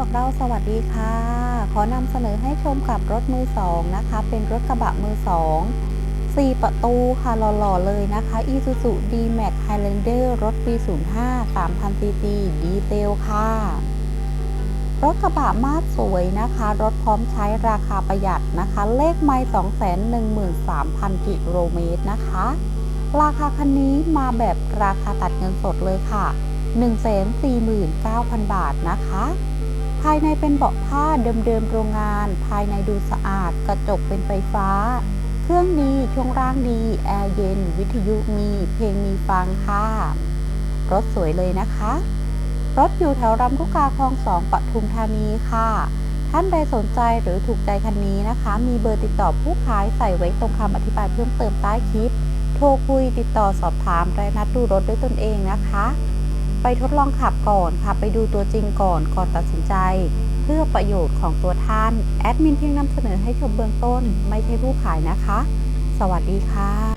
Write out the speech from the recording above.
บอกเราสวัสดีค่ะ ขอนำเสนอให้ชมกับรถมือสองนะคะ เป็นรถกระบะมือสองสี่ประตูค่ะหล่อๆเลยนะคะ Isuzu D-Max Highlander รถปี 05 3,000 cc ดีเซลค่ะ รถกระบะมาดสวยนะคะ รถพร้อมใช้ราคาประหยัดนะคะ เลขไม่213,000 กิโลเมตรนะคะ ราคาคันนี้มาแบบราคาตัดเงินสดเลยค่ะ 149,000 บาทนะคะ ภายในเป็นเบาะผ้าเดิมๆโรงงาน ภายในดูสะอาด กระจกเป็นไฟฟ้า เครื่องดี ช่วงล่างดี แอร์เย็น วิทยุมี เพลงมีฟังค่ะ รถสวยเลยนะคะ รถอยู่แถวรำลูกกาคลองสองปทุมธานีค่ะ ท่านใดสนใจหรือถูกใจคันนี้นะคะ มีเบอร์ติดต่อผู้ขายใส่ไว้ตรงคำอธิบายเพิ่มเติมใต้คลิป โทรคุยติดต่อสอบถามและนัดดูรถด้วยตนเองนะคะ ไปทดลองขับก่อนค่ะ ไปดูตัวจริงก่อนก่อนตัดสินใจ เพื่อประโยชน์ของตัวท่าน แอดมินเพียงนำเสนอให้ชมเบื้องต้น ไม่ใช่ผู้ขายนะคะ สวัสดีค่ะ